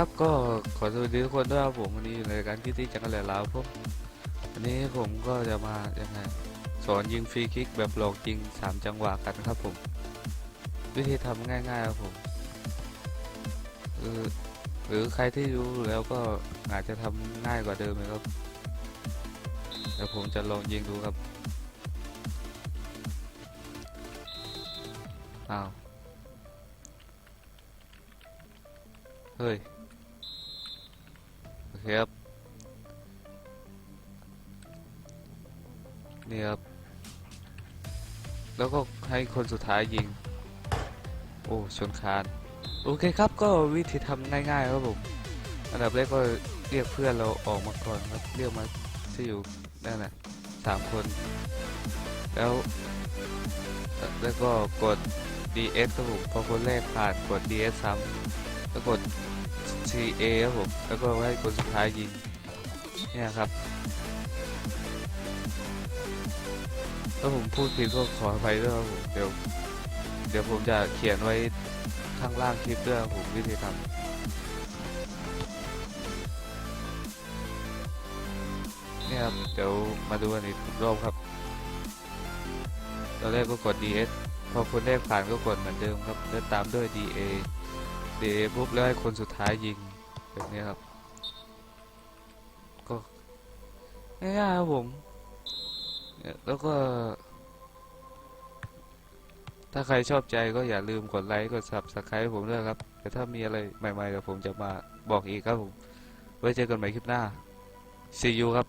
ครับก็ขอสวัสดีทุกคนด้วยครับผมวันนี้อยู่ในการคิตตี้จังกันแหล่ลาวผมวันนี้ผมก็จะมายังไงสอนยิงฟรีคิกแบบหลอกจริงสามจังหวะกันครับผม วิธีทำง่ายๆครับผมเออหรือใครที่รู้แล้วก็อาจจะทำง่ายกว่าเดิมไหมครับเดี๋ยวผมจะลองยิงดูครับอ้าวเฮ้ย ครับนี่ครับ แล้วก็ให้คนสุดท้ายยิง โอ้ชนคาน โอเคครับก็วิธีทำง่ายๆครับผม อันดับแรกก็เรียกเพื่อนเราออกมาก่อนครับเรียกมาที่อยู่นั่นแหละสามคน แล้ว แล้วก็กด DS ครับผมพอคนแรกผ่านกด DS ซ้ำแล้วกด A ครับผม แล้วก็ให้คนสุดท้ายยิง เนี่ยครับ ถ้าผมพูดผิดก็ขออภัยด้วยครับผม เดี๋ยว เดี๋ยวผมจะเขียนไว้ข้างล่างคลิปด้วยครับผมวิธีทำเนี่ยครับ เดี๋ยวมาดูกันอีกรอบครับ ตอนแรกก็กด DS พอคนแรกผ่านก็กดเหมือนเดิมครับ แล้วตามด้วย DA DA ปุ๊บแล้วให้คนสุดท้ายยิงแบบนี้ครับ ก็ง่ายๆครับผม แล้วก็ ถ้าใครชอบใจก็อย่าลืมกดไลค์กด subscribe ให้ผมด้วยครับ แต่ถ้ามีอะไรใหม่ๆเดี๋ยวผมจะมาบอกอีกครับผม ไว้เจอกันใหม่คลิปหน้า see you ครับ